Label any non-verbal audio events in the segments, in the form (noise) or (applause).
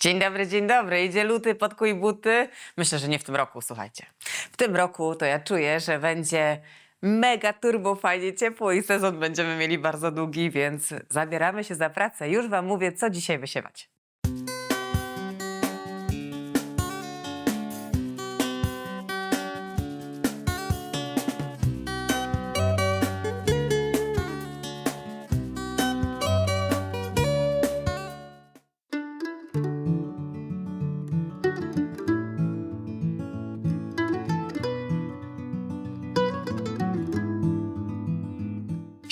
Dzień dobry, dzień dobry. Idzie luty, podkuj buty. Myślę, że nie w tym roku, słuchajcie. W tym roku to ja czuję, że będzie mega turbo fajnie ciepło i sezon będziemy mieli bardzo długi, więc zabieramy się za pracę. Już wam mówię, co dzisiaj wysiewać.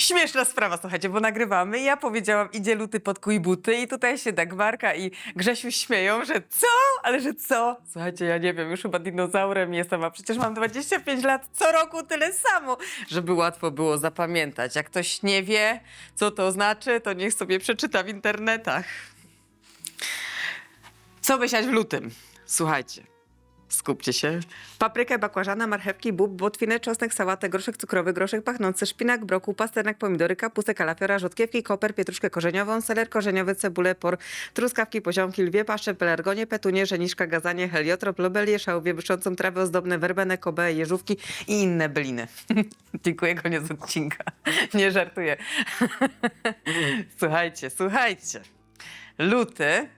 Śmieszna sprawa, słuchajcie, bo nagrywamy ja powiedziałam, idzie luty, podkuj buty i tutaj się Dagmarka i Grzesiu śmieją, że co? Ale że co? Słuchajcie, ja nie wiem, już chyba dinozaurem jestem, a przecież mam 25 lat, co roku tyle samo, żeby łatwo było zapamiętać. Jak ktoś nie wie, co to znaczy, to niech sobie przeczyta w internetach. Co wysiać w lutym? Słuchajcie. Skupcie się. Paprykę, bakłażana, marchewki, bób, błotwinę, czosnek, sałatę, groszek cukrowy, groszek pachnący, szpinak, brokuł, pasternak, pomidory, kapustę, kalafiora, rzodkiewki, koper, pietruszkę korzeniową, seler korzeniowy, cebulę, por, truskawki, poziomki, lwie, pasze, pelargonie, petunie, żeniszka, gazanie, heliotrop, lobelię, szałwie, wyszącą trawę ozdobne, werbenę, kobę, jeżówki i inne byliny. (laughs) Dziękuję, koniec odcinka. Nie żartuję. (laughs) słuchajcie, słuchajcie. Luty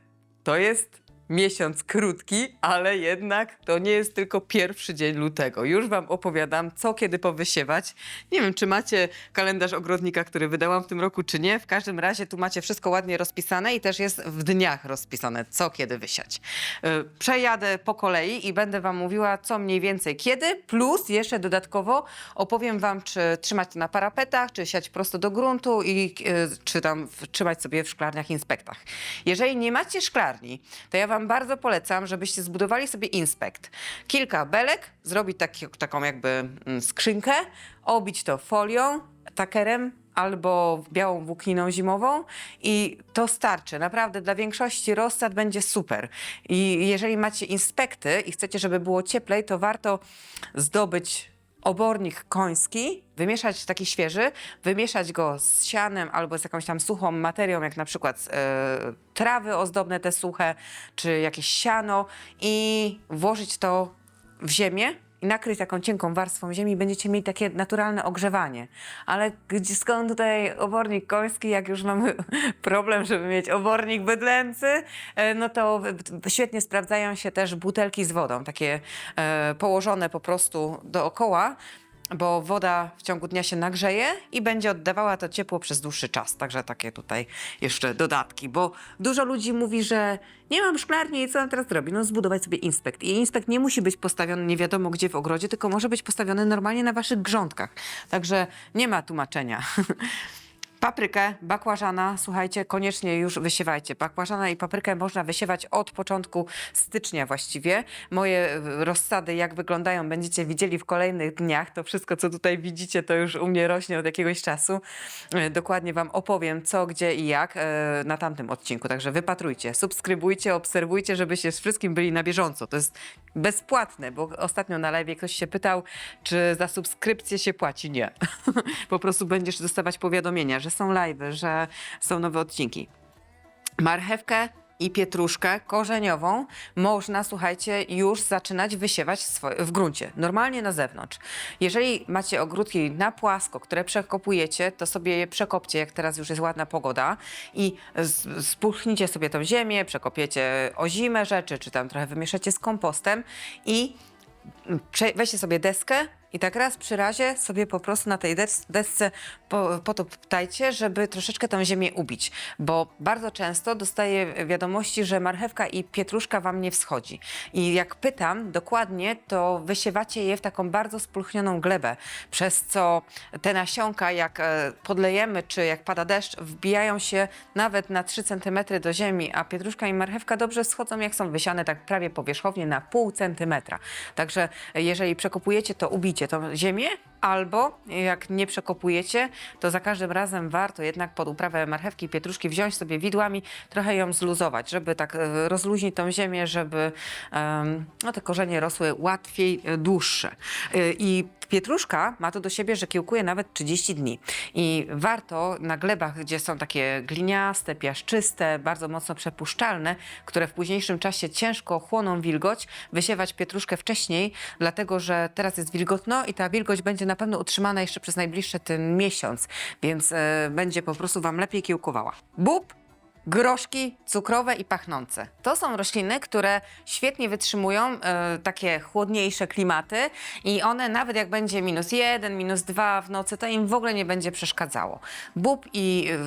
to jest miesiąc krótki, ale jednak to nie jest tylko pierwszy dzień lutego. Już wam opowiadam, co kiedy powysiewać. Nie wiem, czy macie kalendarz ogrodnika, który wydałam w tym roku, czy nie. W każdym razie tu macie wszystko ładnie rozpisane i też jest w dniach rozpisane, co kiedy wysiać. Yy, Przejadę po kolei i będę wam mówiła, co mniej więcej kiedy, plus jeszcze dodatkowo opowiem wam, czy trzymać to na parapetach, czy siać prosto do gruntu i yy, czy tam trzymać sobie w szklarniach inspektach. Jeżeli nie macie szklarni, to ja wam bardzo polecam, żebyście zbudowali sobie inspekt. Kilka belek, zrobić taki, taką jakby mm, skrzynkę, obić to folią, takerem albo białą włókniną zimową i to starczy. Naprawdę dla większości rozsad będzie super. I jeżeli macie inspekty i chcecie, żeby było cieplej, to warto zdobyć obornik koński, wymieszać taki świeży, wymieszać go z sianem albo z jakąś tam suchą materią, jak na przykład e, trawy ozdobne te suche, czy jakieś siano i włożyć to w ziemię i nakryć taką cienką warstwą ziemi, będziecie mieli takie naturalne ogrzewanie. Ale gdzie, skąd tutaj obornik koński, jak już mamy (laughs) problem, żeby mieć obornik bydlęcy, e, no to świetnie sprawdzają się też butelki z wodą, takie e, położone po prostu dookoła, bo woda w ciągu dnia się nagrzeje i będzie oddawała to ciepło przez dłuższy czas. Także takie tutaj jeszcze dodatki, bo dużo ludzi mówi, że nie mam szklarni i co mam teraz zrobić? No zbudować sobie inspekt. I inspekt nie musi być postawiony nie wiadomo gdzie w ogrodzie, tylko może być postawiony normalnie na waszych grządkach. Także nie ma tłumaczenia. (laughs) Paprykę, bakłażana, słuchajcie, koniecznie już wysiewajcie. Bakłażana i paprykę można wysiewać od początku stycznia właściwie. Moje e, rozsady, jak wyglądają, będziecie widzieli w kolejnych dniach. To wszystko, co tutaj widzicie, to już u mnie rośnie od jakiegoś czasu. E, Dokładnie wam opowiem, co, gdzie i jak e, na tamtym odcinku. Także wypatrujcie, subskrybujcie, obserwujcie, żebyście z wszystkim byli na bieżąco. To jest bezpłatne, bo ostatnio na live ktoś się pytał, czy za subskrypcję się płaci. Nie. (laughs) po prostu będziesz dostawać powiadomienia, że są live'y, że są nowe odcinki. Marchewkę i pietruszkę korzeniową można, słuchajcie, już zaczynać wysiewać w, gruncie, normalnie na zewnątrz. Jeżeli macie ogródki na płasko, które przekopujecie, to sobie je przekopcie, jak teraz już jest ładna pogoda i spuchnijcie sobie tą ziemię, przekopiecie ozime rzeczy, czy tam trochę wymieszacie z kompostem i weźcie sobie deskę i tak raz przy razie sobie po prostu na tej des- desce po, potoptajcie, żeby troszeczkę tą ziemię ubić, bo bardzo często dostaję wiadomości, że marchewka i pietruszka wam nie wschodzi. I jak pytam dokładnie, to wysiewacie je w taką bardzo spulchnioną glebę, przez co te nasionka, jak e, podlejemy, czy jak pada deszcz, wbijają się nawet na 3 cm do ziemi, a pietruszka i marchewka dobrze schodzą, jak są wysiane tak prawie powierzchownie na pół centymetra. Także e, jeżeli przekopujecie, to ubijcie tą ziemię Albo jak nie przekopujecie, to za każdym razem warto jednak pod uprawę marchewki i pietruszki wziąć sobie widłami, trochę ją zluzować, żeby tak e, rozluźnić tą ziemię, żeby no, te korzenie rosły łatwiej, e, dłuższe. E, I pietruszka ma to do siebie, że kiełkuje nawet 30 dni. I warto na glebach, gdzie są takie gliniaste, piaszczyste, bardzo mocno przepuszczalne, które w późniejszym czasie ciężko chłoną wilgoć, wysiewać pietruszkę wcześniej, dlatego że teraz jest wilgotno i ta wilgoć będzie na pewno utrzymana jeszcze przez najbliższy ten miesiąc, więc e, będzie po prostu wam lepiej kiełkowała. Bób Groszki cukrowe i pachnące. To są rośliny, które świetnie wytrzymują e, takie chłodniejsze klimaty i one nawet jak będzie minus jeden, minus dwa w nocy, to im w ogóle nie będzie przeszkadzało. Bób i e,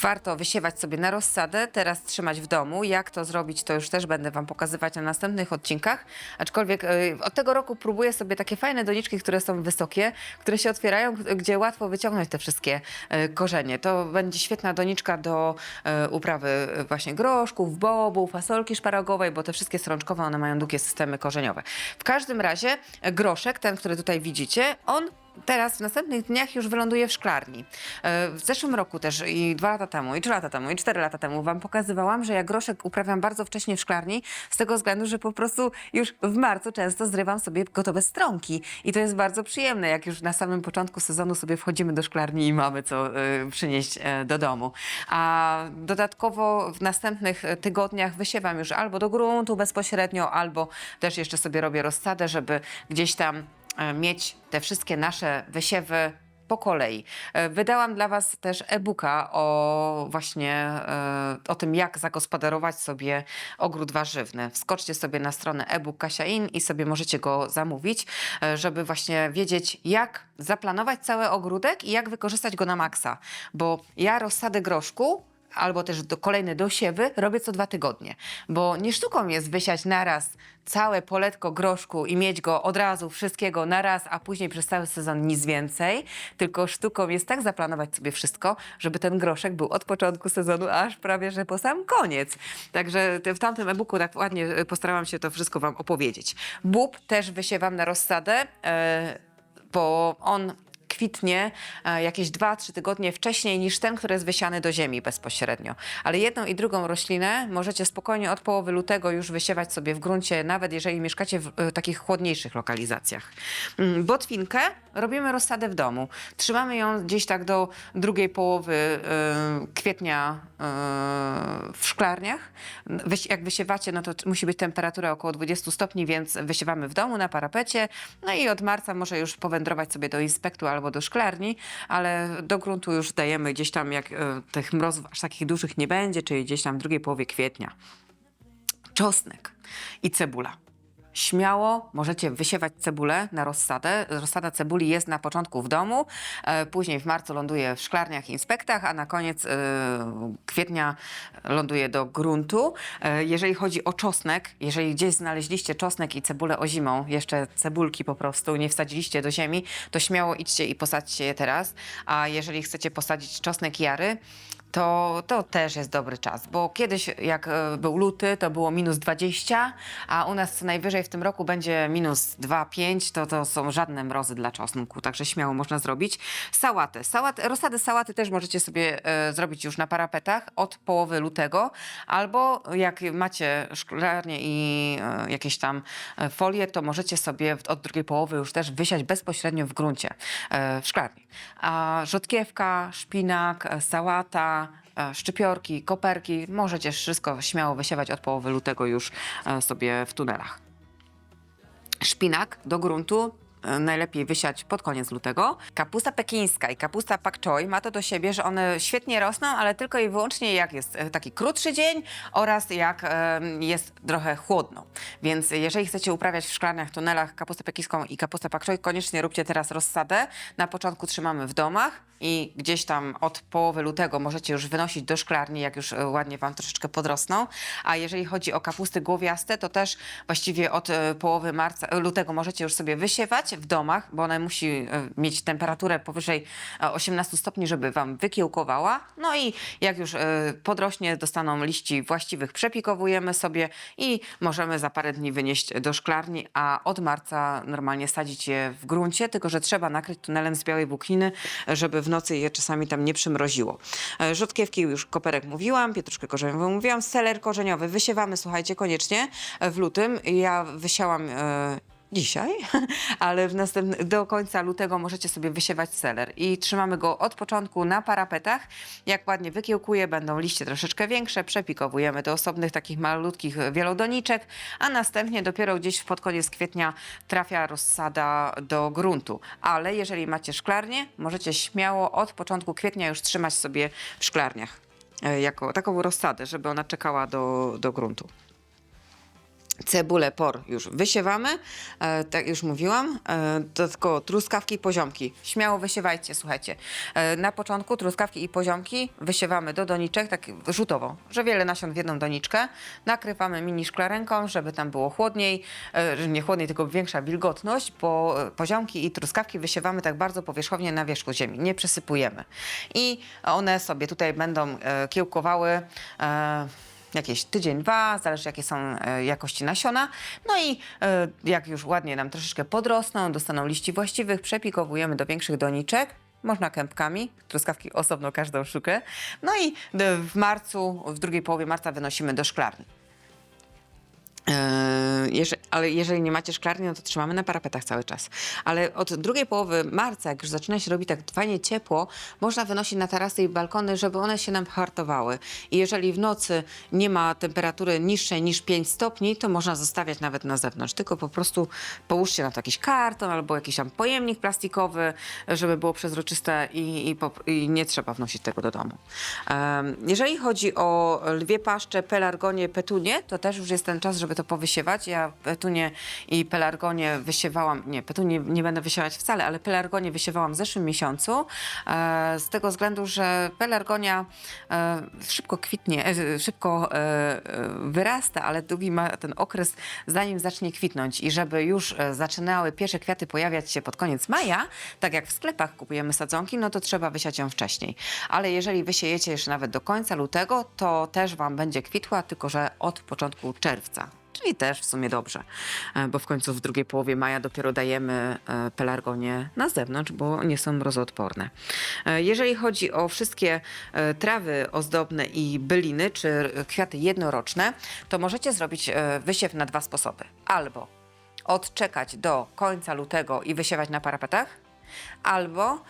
warto wysiewać sobie na rozsadę, teraz trzymać w domu. Jak to zrobić, to już też będę Wam pokazywać na następnych odcinkach. Aczkolwiek e, od tego roku próbuję sobie takie fajne doniczki, które są wysokie, które się otwierają, gdzie łatwo wyciągnąć te wszystkie korzenie. To będzie świetna doniczka do e, uprawy e, właśnie groszków, bobów, fasolki szparagowej, bo te wszystkie strączkowe, one mają długie systemy korzeniowe. W każdym razie e, groszek, ten, który tutaj widzicie, on teraz w następnych dniach już wyląduje w szklarni. E, W zeszłym roku też i dwa lata temu, i trzy lata temu, i cztery lata temu wam pokazywałam, że ja groszek uprawiam bardzo wcześnie w szklarni, z tego względu, że po prostu już w marcu często zrywam sobie gotowe stronki. I to jest bardzo przyjemne, jak już na samym początku sezonu sobie wchodzimy do szklarni i mamy co e, przynieść e, do domu. A dodatkowo w następnych tygodniach wysiewam już albo do gruntu bezpośrednio, albo też jeszcze sobie robię rozsadę, żeby gdzieś tam mieć te wszystkie nasze wysiewy po kolei. E, Wydałam dla Was też e-booka o właśnie e, o tym, jak zagospodarować sobie ogród warzywny. Wskoczcie sobie na stronę e-book Kasia In i sobie możecie go zamówić, e, żeby właśnie wiedzieć, jak zaplanować cały ogródek i jak wykorzystać go na maksa. Bo ja rozsadę groszku albo też do, kolejne dosiewy robię co dwa tygodnie. Bo nie sztuką jest wysiać naraz całe poletko groszku i mieć go od razu wszystkiego naraz, a później przez cały sezon nic więcej. Tylko sztuką jest tak zaplanować sobie wszystko, żeby ten groszek był od początku sezonu aż prawie że po sam koniec. Także w tamtym e-booku tak ładnie e, postarałam się to wszystko wam opowiedzieć. Bób też wysiewam na rozsadę, e, bo on kwitnie e, jakieś 2-3 tygodnie wcześniej niż ten, który jest wysiany do ziemi bezpośrednio. Ale jedną i drugą roślinę możecie spokojnie od połowy lutego już wysiewać sobie w gruncie, nawet jeżeli mieszkacie w e, takich chłodniejszych lokalizacjach. Mm, Botwinkę robimy rozsadę w domu. Trzymamy ją gdzieś tak do drugiej połowy e, kwietnia w szklarniach. Jak wysiewacie, no to musi być temperatura około 20 stopni, więc wysiewamy w domu na parapecie. No i od marca może już powędrować sobie do inspektu albo do szklarni, ale do gruntu już dajemy gdzieś tam, jak e, tych mrozów aż takich dużych nie będzie, czyli gdzieś tam w drugiej połowie kwietnia. Czosnek i cebula. Śmiało możecie wysiewać cebulę na rozsadę. Rozsada cebuli jest na początku w domu, e, później w marcu ląduje w szklarniach i inspektach, a na koniec e, kwietnia ląduje do gruntu. E, jeżeli chodzi o czosnek, jeżeli gdzieś znaleźliście czosnek i cebulę o zimą, jeszcze cebulki po prostu, nie wsadziliście do ziemi, to śmiało idźcie i posadźcie je teraz. A jeżeli chcecie posadzić czosnek jary, to, to też jest dobry czas, bo kiedyś jak e, był luty, to było minus 20, a u nas co najwyżej w tym roku będzie minus 2-5, to to są żadne mrozy dla czosnku, także śmiało można zrobić. Sałatę. Sałat, rozsady sałaty też możecie sobie e, zrobić już na parapetach od połowy lutego, albo jak macie szklarnię i e, jakieś tam e, folie, to możecie sobie od drugiej połowy już też wysiać bezpośrednio w gruncie, e, w szklarni. A rzodkiewka, szpinak, e, sałata, e, szczypiorki, koperki, możecie wszystko śmiało wysiewać od połowy lutego już e, sobie w tunelach. Szpinak do gruntu e, najlepiej wysiać pod koniec lutego. Kapusta pekińska i kapusta pak choi ma to do siebie, że one świetnie rosną, ale tylko i wyłącznie jak jest taki krótszy dzień oraz jak jest trochę chłodno. Więc jeżeli chcecie uprawiać w szklarniach, tunelach kapustę pekińską i kapustę pak choi, koniecznie róbcie teraz rozsadę. Na początku trzymamy w domach i gdzieś tam od połowy lutego możecie już wynosić do szklarni, jak już e, ładnie wam troszeczkę podrosną. A jeżeli chodzi o kapusty głowiaste, to też właściwie od e, połowy marca, e, lutego możecie już sobie wysiewać w domach, bo ona musi mieć temperaturę powyżej e, 18 stopni, żeby wam wykiełkowała. No i jak już podrośnie, dostaną liści właściwych, przepikowujemy sobie i możemy za parę dni wynieść do szklarni, a od marca normalnie sadzić je w gruncie, tylko że trzeba nakryć tunelem z białej włókniny, żeby w nocy je czasami tam nie przymroziło. E, Rzodkiewki już koperek mówiłam, pietruszkę korzeniową mówiłam, seler korzeniowy wysiewamy, słuchajcie, koniecznie e, w lutym. Ja wysiałam e, dzisiaj, (laughs) ale w następny, do końca lutego możecie sobie wysiewać seler i trzymamy go od początku na parapetach. Jak ładnie wykiełkuje, będą liście troszeczkę większe, przepikowujemy do osobnych takich malutkich wielodoniczek, a następnie dopiero gdzieś pod koniec kwietnia trafia rozsada do gruntu. Ale jeżeli macie szklarnię, możecie śmiało od początku kwietnia już trzymać sobie w szklarniach e, jako taką rozsadę, żeby ona czekała do, do gruntu. Cebulę por już wysiewamy, e, tak już mówiłam. E, dodatkowo truskawki i poziomki. Śmiało wysiewajcie, słuchajcie. E, na początku truskawki i poziomki wysiewamy do doniczek, tak rzutowo, że wiele nasion w jedną doniczkę. Nakrywamy mini szklarenką, żeby tam było chłodniej, e, nie chłodniej, tylko większa wilgotność, bo e, poziomki i truskawki wysiewamy tak bardzo powierzchownie na wierzchu ziemi, nie przesypujemy. I one sobie tutaj będą e, kiełkowały. E, jakieś tydzień, dwa, zależy jakie są e, jakości nasiona. No i e, jak już ładnie nam troszeczkę podrosną, dostaną liści właściwych, przepikowujemy do większych doniczek. Można kępkami, truskawki osobno każdą sztukę. No i d- w marcu, w drugiej połowie marca wynosimy do szklarni. Jeże- ale jeżeli nie macie szklarni, no to trzymamy na parapetach cały czas. Ale od drugiej połowy marca, jak już zaczyna się robić tak fajnie ciepło, można wynosić na tarasy i balkony, żeby one się nam hartowały. I jeżeli w nocy nie ma temperatury niższej niż 5 stopni, to można zostawiać nawet na zewnątrz. Tylko po prostu połóżcie na to jakiś karton albo jakiś tam pojemnik plastikowy, żeby było przezroczyste i, i, i nie trzeba wnosić tego do domu. Em, jeżeli chodzi o lwie paszcze, pelargonie, petunie, to też już jest ten czas, żeby to powysiewać. Ja petunie i pelargonie wysiewałam, nie, petunie nie będę wysiewać wcale, ale pelargonie wysiewałam w zeszłym miesiącu, e, z tego względu, że pelargonia e, szybko kwitnie, e, szybko wyrasta, ale długi ma ten okres, zanim zacznie kwitnąć i żeby już zaczynały pierwsze kwiaty pojawiać się pod koniec maja, tak jak w sklepach kupujemy sadzonki, no to trzeba wysiać ją wcześniej. Ale jeżeli wysiejecie jeszcze nawet do końca lutego, to też Wam będzie kwitła, tylko że od początku czerwca. Czyli też w sumie dobrze, e, bo w końcu w drugiej połowie maja dopiero dajemy e, pelargonie na zewnątrz, bo nie są mrozoodporne. E, Jeżeli chodzi o wszystkie trawy ozdobne i byliny, czy kwiaty jednoroczne, to możecie zrobić wysiew na dwa sposoby. Albo odczekać do końca lutego i wysiewać na parapetach, albo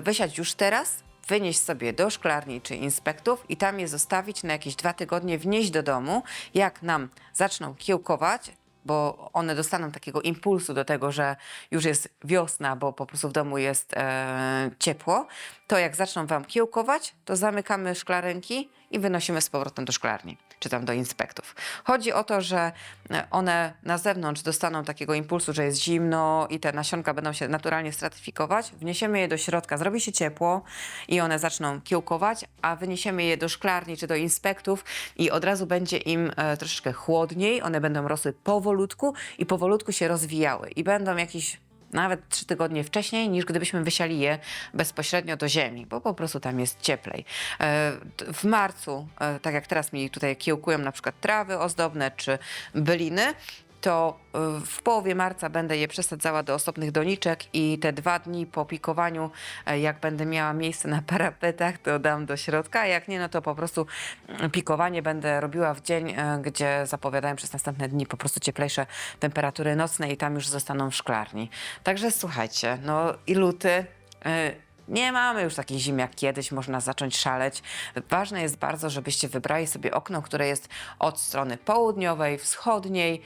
wysiać już teraz, wynieść sobie do szklarni czy inspektów i tam je zostawić na jakieś dwa tygodnie, wnieść do domu. Jak nam zaczną kiełkować, bo one dostaną takiego impulsu do tego, że już jest wiosna, bo po prostu w domu jest e, ciepło, to jak zaczną wam kiełkować, to zamykamy szklarenki i wynosimy z powrotem do szklarni, czy tam do inspektów. Chodzi o to, że e, one na zewnątrz dostaną takiego impulsu, że jest zimno i te nasionka będą się naturalnie stratyfikować. Wniesiemy je do środka, zrobi się ciepło i one zaczną kiełkować, a wyniesiemy je do szklarni czy do inspektów i od razu będzie im e, troszeczkę chłodniej. One będą rosły powolutku i powolutku się rozwijały i będą jakieś nawet trzy tygodnie wcześniej, niż gdybyśmy wysiali je bezpośrednio do ziemi, bo po prostu tam jest cieplej. E, W marcu, e, tak jak teraz mi tutaj kiełkują na przykład trawy ozdobne czy byliny, to e, w połowie marca będę je przesadzała do osobnych doniczek i te dwa dni po pikowaniu, e, jak będę miała miejsce na parapetach, to dam do środka, a jak nie, no to po prostu mm, pikowanie będę robiła w dzień, e, gdzie zapowiadają przez następne dni po prostu cieplejsze temperatury nocne i tam już zostaną w szklarni. Także słuchajcie, no i luty... e, nie mamy już takiej zimy jak kiedyś, można zacząć szaleć. Ważne jest bardzo, żebyście wybrali sobie okno, które jest od strony południowej, wschodniej,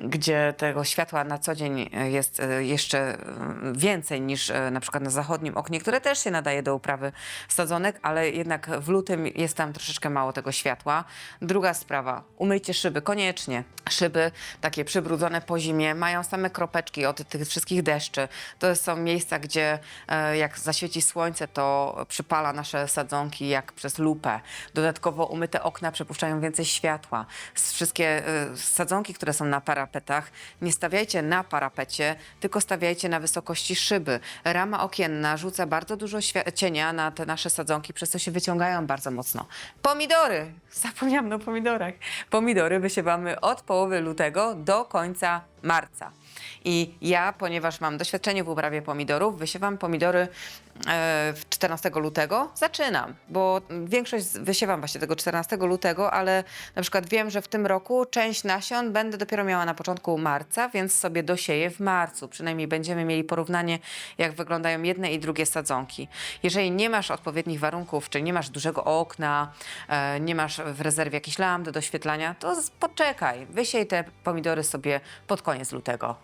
gdzie tego światła na co dzień e, jest e, jeszcze mm, więcej niż e, na przykład na zachodnim oknie, które też się nadaje do uprawy sadzonek, ale jednak w lutym jest tam troszeczkę mało tego światła. Druga sprawa, umyjcie szyby koniecznie. Szyby takie przybrudzone po zimie mają same kropeczki od tych wszystkich deszczy. To są miejsca, gdzie e, jak zaświeci słońce, to przypala nasze sadzonki jak przez lupę. Dodatkowo umyte okna przepuszczają więcej światła. Wszystkie sadzonki, które są na parapetach, nie stawiajcie na parapecie, tylko stawiajcie na wysokości szyby. Rama okienna rzuca bardzo dużo cienia na te nasze sadzonki, przez co się wyciągają bardzo mocno. Pomidory! (laughs) Zapomniałam o pomidorach. Pomidory wysiewamy od połowy lutego do końca marca. I ja, ponieważ mam doświadczenie w uprawie pomidorów, wysiewam pomidory e, w 14 lutego. Zaczynam, bo większość wysiewam właśnie tego 14 lutego, ale na przykład wiem, że w tym roku część nasion będę dopiero miała na początku marca, więc sobie dosieję w marcu. Przynajmniej będziemy mieli porównanie, jak wyglądają jedne i drugie sadzonki. Jeżeli nie masz odpowiednich warunków, czyli nie masz dużego okna, e, nie masz w rezerwie jakichś lamp do doświetlania, to poczekaj, wysiej te pomidory sobie pod koniec lutego.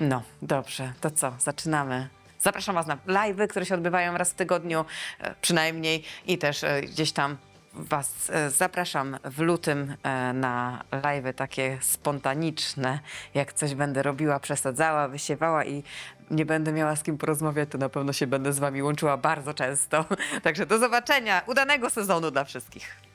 No, dobrze, to co, zaczynamy. Zapraszam Was na live'y, które się odbywają raz w tygodniu e, przynajmniej i też e, gdzieś tam Was e, zapraszam w lutym na live'y takie spontaniczne. Jak coś będę robiła, przesadzała, wysiewała i nie będę miała z kim porozmawiać, to na pewno się będę z Wami łączyła bardzo często. (laughs) Także do zobaczenia, udanego sezonu dla wszystkich.